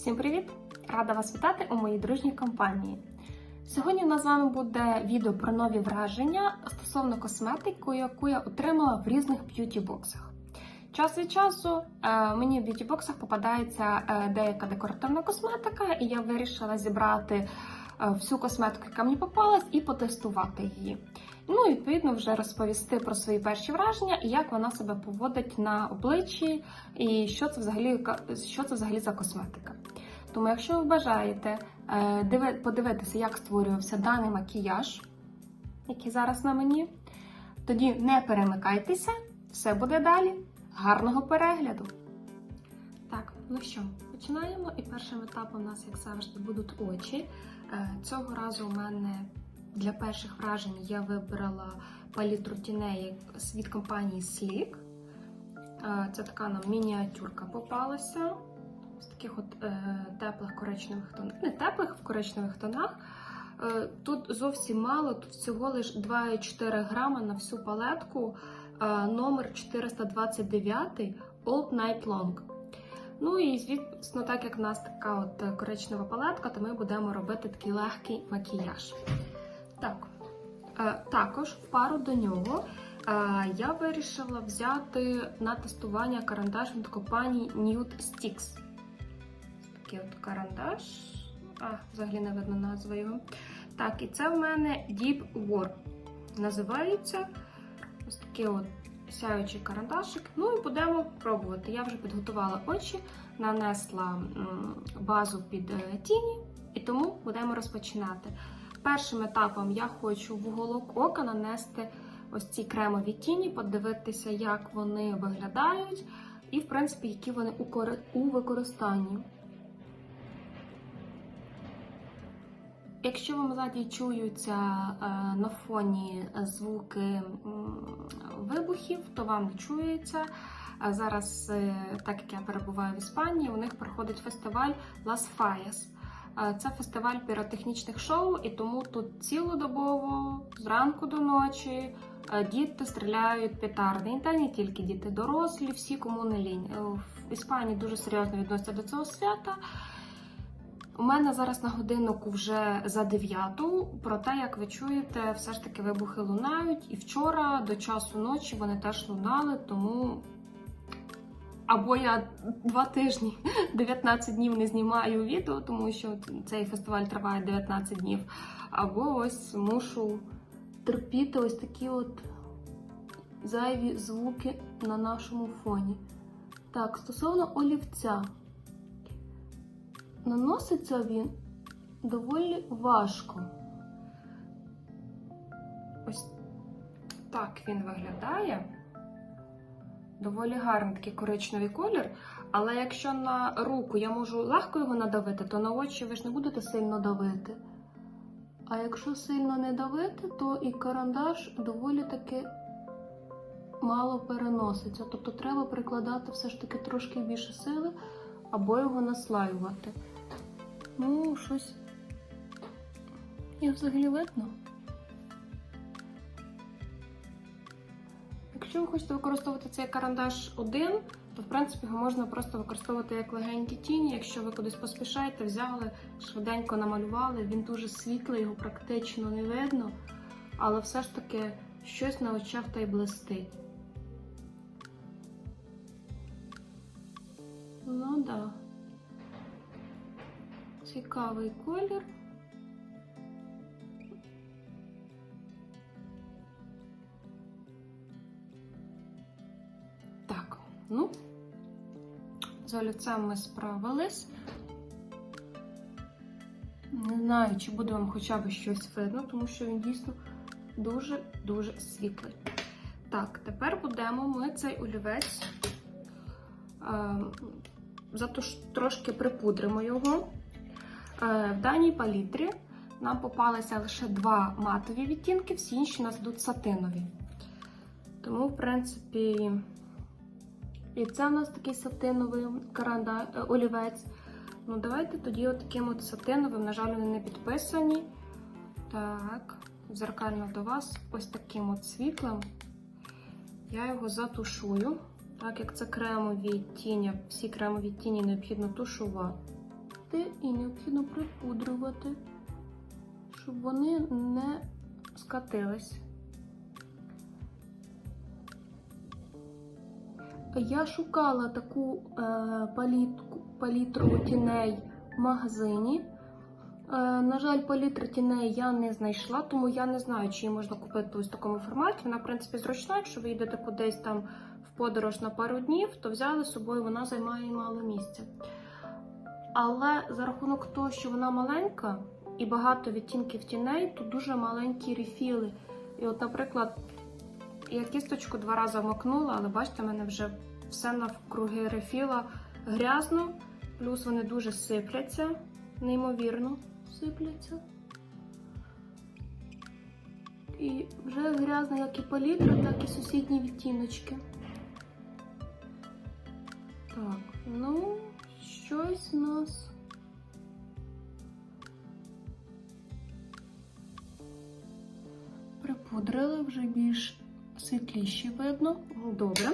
Всім привіт! Рада вас вітати у моїй дружній компанії. Сьогодні у нас з вами буде відео про нові враження стосовно косметики, яку я отримала в різних б'юті-боксах. Час від часу е, мені в б'юті-боксах попадається е, деяка декоративна косметика, і я вирішила зібрати е, всю косметику, яка мені попалась, і потестувати її. Ну, і, відповідно, вже розповісти про свої перші враження і як вона себе поводить на обличчі, і що це взагалі що це взагалі за косметика. Тому, якщо ви бажаєте е, подивитися, як створювався даний макіяж, який зараз на мені, тоді не перемикайтеся, все буде далі. Гарного перегляду! Так, ну що, починаємо. І першим етапом у нас, як завжди, будуть очі. Е, Цього разу у мене для перших вражень я вибрала палітру тіней від компанії Sleek. Е, Це така нам мініатюрка попалася. З таких от е, теплих коричневих тонах. Не теплих в коричневих тонах. Е, тут зовсім мало, тут всього лиш 2,4 грама на всю палетку. Е, номер 429 Old Night Long. Ну і звісно, так як в нас така от коричнева палетка, то ми будемо робити такий легкий макіяж. Так, е, також в пару до нього е, я вирішила взяти на тестування карандаш від компанії Nude Sticks. Такий от карандаш. А, взагалі не видно назви його. Так, і це в мене Deep War. Називається ось такий от сяючий карандашик. Ну і будемо пробувати. Я вже підготувала очі, нанесла базу під е, тіні, і тому будемо розпочинати. Першим етапом я хочу в уголок ока нанести ось ці кремові тіні, подивитися, як вони виглядають, і, в принципі, які вони у використанні. Якщо вам ззаді чуються е, на фоні звуки вибухів, то вам не чується. Зараз, е, так як я перебуваю в Іспанії, у них проходить фестиваль Las Fallas. Е, Це фестиваль піротехнічних шоу, і тому тут цілодобово, зранку до ночі, діти стріляють петарди. І та не тільки діти, дорослі, всі кому не лінь. В Іспанії дуже серйозно відносяться до цього свята. У мене зараз на годиннику вже за 9, проте, як ви чуєте, все ж таки вибухи лунають. І вчора до часу ночі вони теж лунали, тому або я два тижні 19 днів не знімаю відео, тому що цей фестиваль триває 19 днів. Або ось мушу терпіти ось такі от зайві звуки на нашому фоні. Так, стосовно олівця. Наноситься він доволі важко. Ось так він виглядає. Доволі гарний такий коричневий колір. Але якщо на руку я можу легко його надавити, то на очі ви ж не будете сильно давити. А якщо сильно не давити, то і карандаш доволі таки мало переноситься. Тобто треба прикладати все ж таки трошки більше сили або його наслаювати. Ну, щось. Їх взагалі видно. Якщо ви хочете використовувати цей карандаш один, то в принципі його можна просто використовувати як легенькі тіні. Якщо ви кудись поспішаєте, взяли, швиденько намалювали, він дуже світлий, його практично не видно, але все ж таки щось на очах та й блистить. Ну так. Да. Цікавий колір. Так, ну, з олівцем ми справились. Не знаю, чи буде вам хоча б щось видно, тому що він дійсно дуже-дуже світлий. Так, тепер будемо ми цей олівець е, затош, трошки припудримо його. Е, В даній палітрі нам попалися лише два матові відтінки, всі інші у нас йдуть сатинові. Тому, в принципі, і це у нас такий сатиновий каранда, е, олівець. Ну, давайте тоді от таким от сатиновим, на жаль, вони не підписані. Так, зеркально до вас, ось таким от світлим. Я його затушую. Так як це кремові тіні, всі кремові тіні необхідно тушувати. Їсти і необхідно припудрювати, щоб вони не скатились. Я шукала таку е, палітку, палітру тіней в магазині. Е, на жаль, палітри тіней я не знайшла, тому я не знаю, чи її можна купити ось в такому форматі. Вона, в принципі, зручна, якщо ви йдете кудись там в подорож на пару днів, то взяли з собою, вона займає мало місця. Але за рахунок того, що вона маленька і багато відтінків тіней, то дуже маленькі рефіли. І от, наприклад, я кісточку два рази вмокнула, але бачите, в мене вже все навкруги рефіла грязно, плюс вони дуже сипляться, неймовірно сипляться. І вже грязно як і палітра, так і сусідні відтіночки. Так, ну, щось нас. Припудрили вже більш світліші видно. Добре.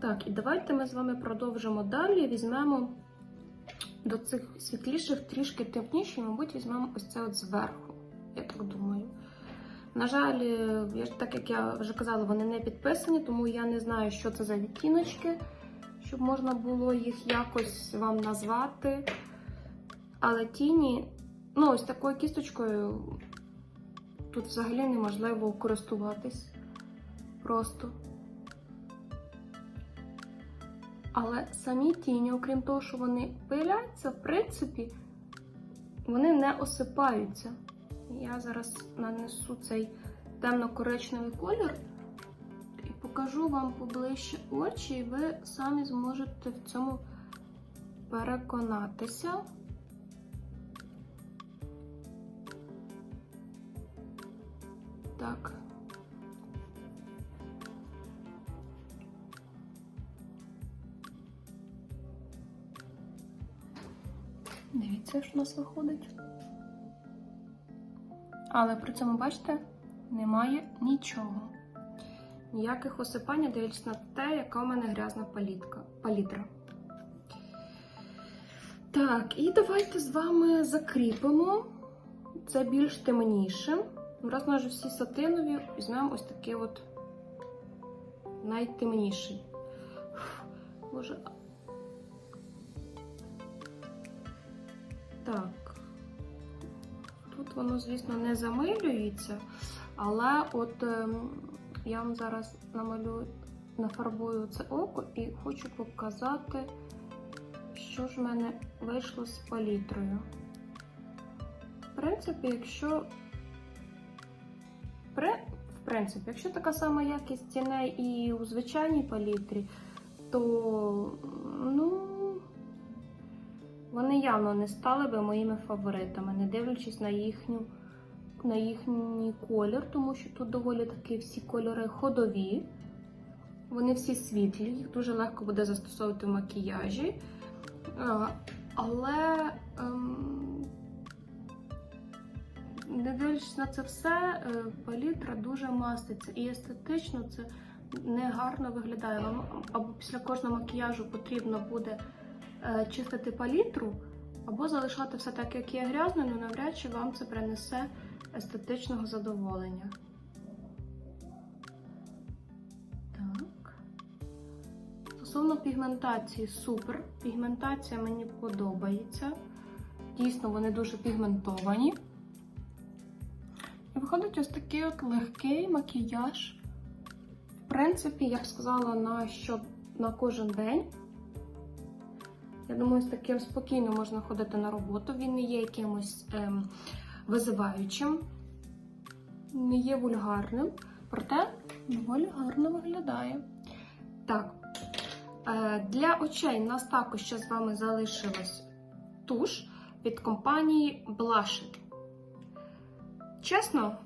Так, і давайте ми з вами продовжимо далі. Візьмемо до цих світліших трішки темніші, мабуть, візьмемо ось це от зверху, я так думаю. На жаль, так як я вже казала, вони не підписані, тому я не знаю, що це за відтіночки, щоб можна було їх якось вам назвати. Але тіні, ну, ось такою кісточкою тут взагалі неможливо користуватись. Просто. Але самі тіні, окрім того, що вони пиляться, в принципі, вони не осипаються. Я зараз нанесу цей темно-коричневий колір покажу вам поближче очі, і ви самі зможете в цьому переконатися. Так. Дивіться, що у нас виходить. Але при цьому, бачите, немає нічого. Ніяких осипань, дивлячись на те, яка у мене грязна палітка, палітра. Так, і давайте з вами закріпимо. Це більш темніше. Раз у вже всі сатинові, візьмемо ось такий от найтемніший. Боже. Так. Тут воно, звісно, не замилюється, але от ем, я вам зараз намалюю, нафарбую це око і хочу показати, що ж в мене вийшло з палітрою. В принципі, якщо при, в принципі, якщо така сама якість тіней і у звичайній палітрі, то ну, вони явно не стали би моїми фаворитами, не дивлячись на їхню, на їхній колір, тому що тут доволі таки всі кольори ходові. Вони всі світлі, їх дуже легко буде застосовувати в макіяжі. А, Але ем, не дивлячись на це все, е, палітра дуже маститься і естетично це не гарно виглядає. Вам або після кожного макіяжу потрібно буде е, чистити палітру, або залишати все так, як є грязною, але навряд чи вам це принесе естетичного задоволення. Так. Стосовно пігментації, супер. Пігментація мені подобається. Дійсно, вони дуже пігментовані. І виходить ось такий от легкий макіяж. В принципі, я б сказала, на, що, на кожен день. Я думаю, з таким спокійно можна ходити на роботу. Він не є якимось ем, визиваючим, не є вульгарним, проте доволі гарно виглядає. Так, е, для очей нас також ще з вами залишилась туш від компанії Blush. Чесно,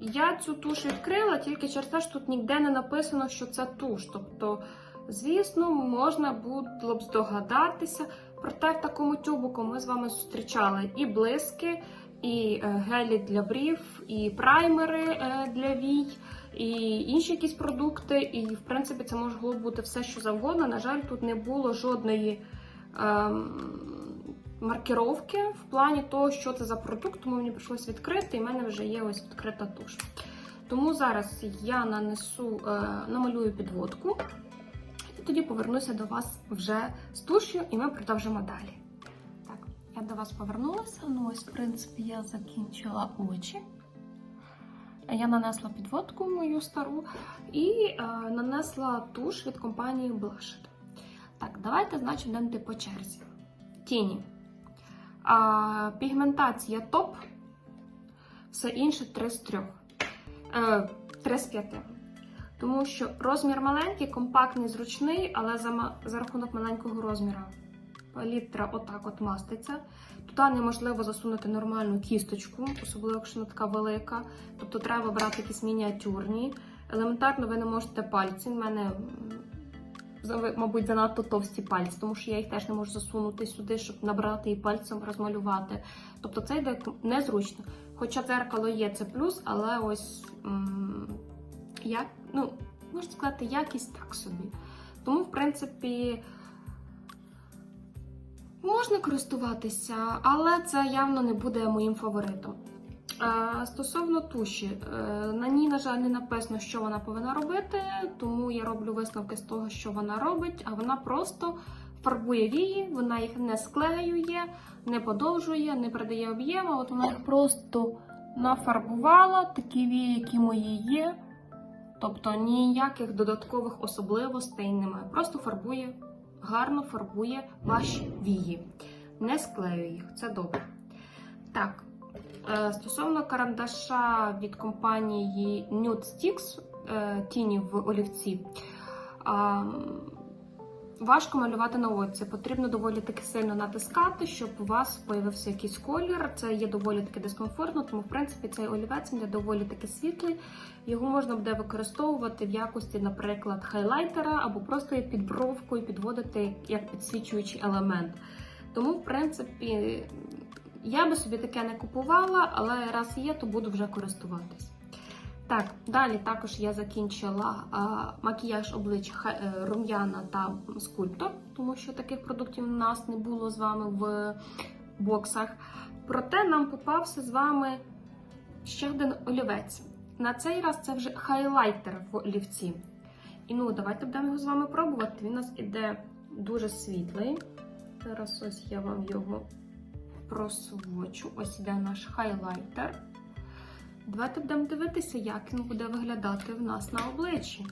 я цю туш відкрила тільки через те, що тут ніде не написано, що це туш. Тобто, звісно, можна було б здогадатися. Проте в такому тюбику ми з вами зустрічали і блиски, і е, гелі для брів, і праймери е, для вій, і інші якісь продукти. І, в принципі, це могло бути все, що завгодно. На жаль, тут не було жодної. ем, маркировки в плані того, що це за продукт, тому мені прийшлось відкрити, і в мене вже є ось відкрита туш. Тому зараз я нанесу, е, намалюю підводку, і тоді повернуся до вас вже з туш'ю, і ми продовжимо далі. Я до вас повернулася. Ну, ось, в принципі, я закінчила очі. Я нанесла підводку мою стару і е, нанесла туш від компанії Blushed. Так, давайте, значить, йдемо по черзі. Тіні. А, пігментація топ. Все інше 3 з 3. Е, 3 з 5. Тому що розмір маленький, компактний, зручний, але за, за рахунок маленького розміру палітра отак от маститься. Туди неможливо засунути нормальну кісточку, особливо якщо вона така велика. Тобто треба брати якісь мініатюрні. Елементарно ви не можете пальці. У мене, мабуть, занадто товсті пальці, тому що я їх теж не можу засунути сюди, щоб набрати і пальцем розмалювати. Тобто це йде незручно. Хоча дзеркало є, це плюс, але ось як, ну, можна сказати, якість так собі. Тому, в принципі, можна користуватися, але це явно не буде моїм фаворитом. Е, Стосовно туші, е, на ній, на жаль, не написано, що вона повинна робити, тому я роблю висновки з того, що вона робить, а вона просто фарбує вії, вона їх не склеює, не подовжує, не придає об'єму. От вона їх просто нафарбувала, такі вії, які мої є. Тобто ніяких додаткових особливостей немає. Просто фарбує, гарно фарбує ваші вії. Не склеює їх, це добре. Так, е, стосовно карандаша від компанії Nude Sticks, е, тіні в олівці. Важко малювати на оці. Потрібно доволі таки сильно натискати, щоб у вас з'явився якийсь колір. Це є доволі таки дискомфортно, тому в принципі цей олівець є доволі таки світлий. Його можна буде використовувати в якості, наприклад, хайлайтера або просто як підбровку і підводити як підсвічуючий елемент. Тому, в принципі, я би собі таке не купувала, але раз є, то буду вже користуватись. Так, далі також я закінчила а, макіяж обличчя е, рум'яна та скульптор, тому що таких продуктів у нас не було з вами в боксах. Проте нам попався з вами ще один олівець. На цей раз це вже хайлайтер в олівці. І ну, давайте будемо його з вами пробувати. Він у нас іде дуже світлий. Зараз ось я вам його просвочу. Ось іде наш хайлайтер. Давайте будемо дивитися, як він буде виглядати в нас на обличчі.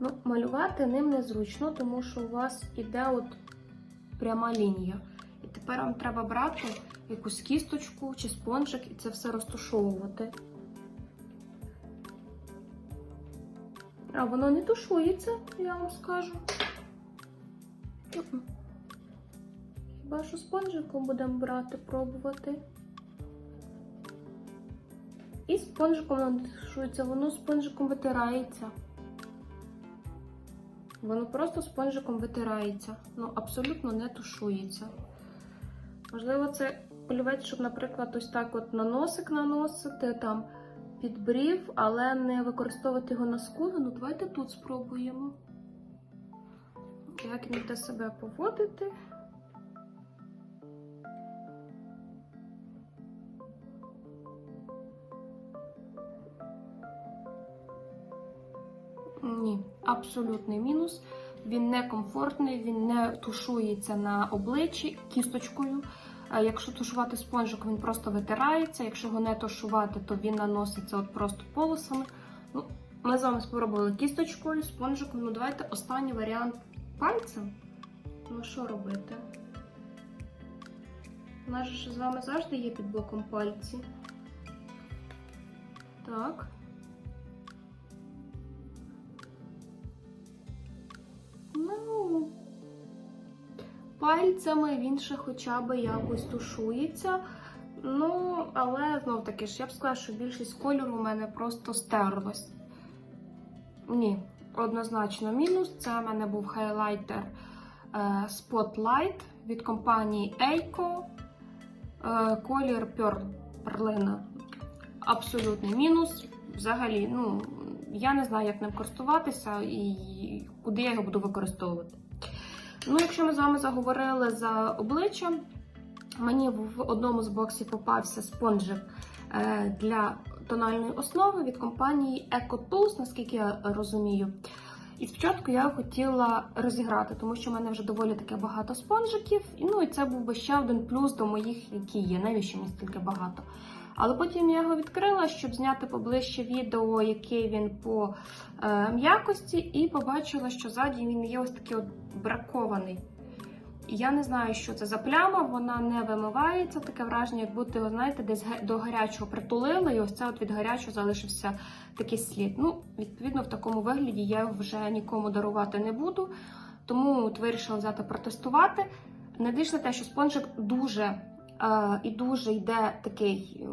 Ну, малювати ним незручно, тому що у вас іде от пряма лінія. І тепер вам треба брати якусь кісточку чи спонжик і це все розтушовувати. А воно не тушується, я вам скажу. Що спонжиком будемо брати, пробувати. І спонжиком тушується, воно спонжиком витирається. Воно просто спонжиком витирається. Ну, абсолютно не тушується. Можливо, це олівець, щоб, наприклад, ось так от на носик наносити, там під брів, але не використовувати його на скулу. Ну, давайте тут спробуємо. Як він буде себе поводити. Ні, абсолютний мінус. Він не комфортний, він не тушується на обличчі кісточкою. Якщо тушувати спонжиком, він просто витирається. Якщо його не тушувати, то він наноситься от просто полосами. Ну, ми з вами спробували кісточкою, спонжиком. Ну, давайте останній варіант пальцем. Ну, що робити? У нас ж з вами завжди є під блоком пальці. Так. Пальцями він ще хоча б якось тушується. Ну, але знов таки ж я б сказала, що більшість кольору у мене просто стерлась. Ні, однозначно мінус. Це в мене був хайлайтер е, Spotlight від компанії Eiko. Е, колір Pearl, перлина. Абсолютний мінус. Взагалі, ну, я не знаю, як ним користуватися і куди я його буду використовувати. Ну, якщо ми з вами заговорили за обличчя, мені в одному з боксів попався спонжик е, для тональної основи від компанії EcoTools, наскільки я розумію. І спочатку я хотіла розіграти, тому що в мене вже доволі таке багато спонжиків. Ну і це був би ще один плюс до моїх, які є. Навіщо мені стільки багато? Але потім я його відкрила, щоб зняти поближче відео, який він по е, м'якості, і побачила, що ззаді він є ось такий от бракований. Я не знаю, що це за пляма, вона не вимивається. Таке враження, як будто його, знаєте, десь до гарячого притулили, і ось це от від гарячого залишився такий слід. Ну, відповідно, в такому вигляді я його вже нікому дарувати не буду. Тому от вирішила взяти протестувати. Не те, що спонжик дуже і дуже йде такий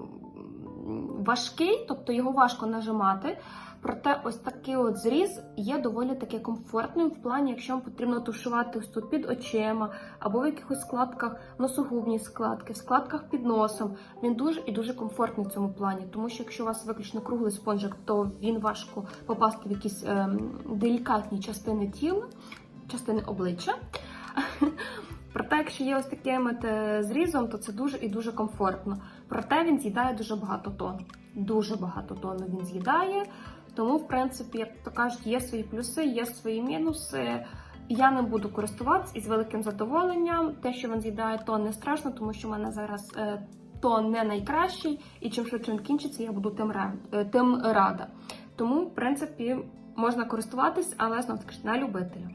важкий, тобто його важко нажимати. Проте ось такий от зріз є доволі таки комфортним в плані, якщо вам потрібно тушувати ось тут під очима, або в якихось складках носогубні складки, в складках під носом. Він дуже і дуже комфортний в цьому плані, тому що якщо у вас виключно круглий спонжик, то він важко попасти в якісь ем, делікатні частини тіла, частини обличчя. Проте, якщо є ось таким от, е, зрізом, то це дуже і дуже комфортно. Проте він з'їдає дуже багато тону. Дуже багато тону він з'їдає. Тому, в принципі, як то кажуть, є свої плюси, є свої мінуси. Я не буду користуватися із великим задоволенням. Те, що він з'їдає тон, не страшно, тому що в мене зараз е, тон не найкращий, і чим швидше він кінчиться, я буду тим, е, тим рада. Тому, в принципі, можна користуватись, але знову таки на любителя.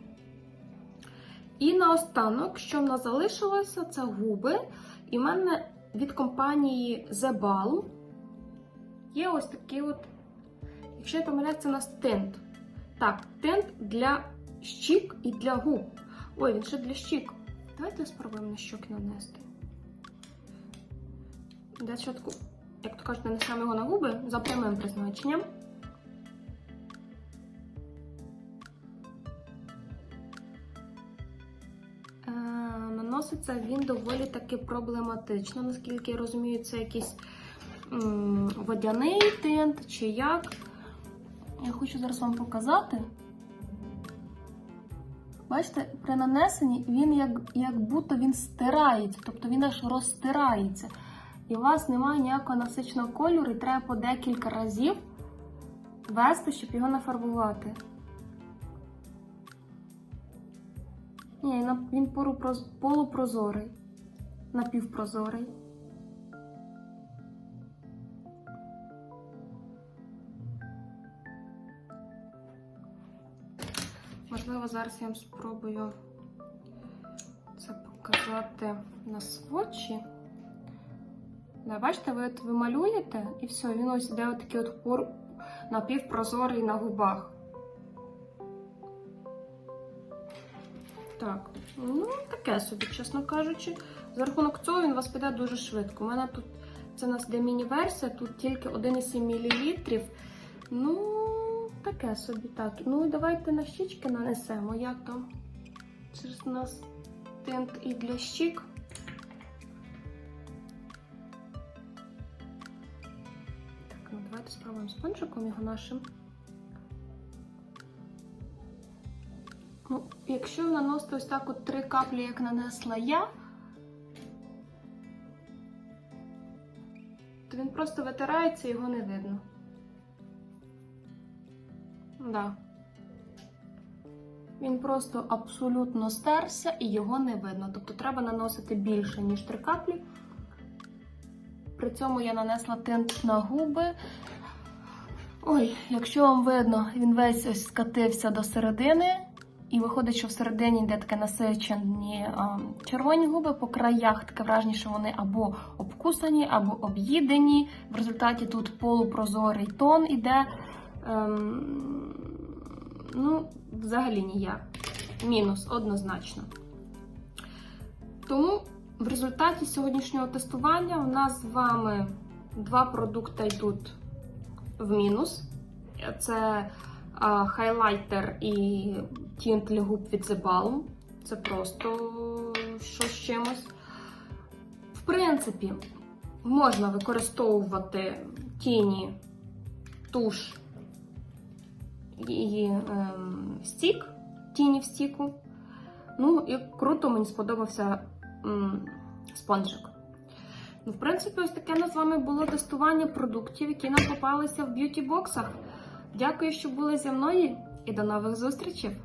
І наостанок, що в нас залишилося, це губи. І в мене від компанії The Balm є ось такий от, якщо я помиляюсь, це у нас тинт. Так, тинт для щік і для губ. Ой, він ще для щік. Давайте спробуємо на щоки нанести. Для спочатку, як то кажуть, нанесемо його на губи за прямим призначенням. Наноситься він доволі таки проблематично, наскільки я розумію, це якийсь водяний тинт чи як. Я хочу зараз вам показати. Бачите, при нанесенні він як, як будто він стирається, тобто він аж розтирається. І у вас немає ніякого насичного кольору, і треба по декілька разів вести, щоб його нафарбувати. Ні, він полупрозорий, напівпрозорий. Можливо, зараз я вам спробую це показати на сводчі. Да, бачите, ви от ви малюєте і все, він ось іде отакий от пор напівпрозорий на губах. Так, ну таке собі, чесно кажучи. За рахунок цього він вас піде дуже швидко. У мене тут це у нас для міні-версія, тут тільки 1,7 мл. Ну, таке собі так. Ну і давайте на щічки нанесемо. Як там? Це у нас тинт і для щік. Так, ну давайте спробуємо спонжиком його нашим. Якщо наносити ось так от три каплі, як нанесла я, то він просто витирається його не видно. Да. Він просто абсолютно стерся і його не видно. Тобто треба наносити більше, ніж три каплі. При цьому я нанесла тинт на губи. Ой, якщо вам видно, він весь ось скатився до середини. І виходить, що всередині йде таке насичені а, червоні губи, по краях таке враження, що вони або обкусані, або об'їдені. В результаті тут полупрозорий тон іде. Ем, ну, взагалі ніяк. Мінус однозначно. Тому в результаті сьогоднішнього тестування у нас з вами два продукти йдуть в мінус. Це хайлайтер і тінт для губ від The Balm. Це просто з чимось. В принципі, можна використовувати тіні, туш її ем, стік, тіні в стіку. Ну і круто мені сподобався м, спонжик. Ну, в принципі, ось таке на з вами було тестування продуктів, які нам попалися в б'юті-боксах. Дякую, що були зі мною, і до нових зустрічей!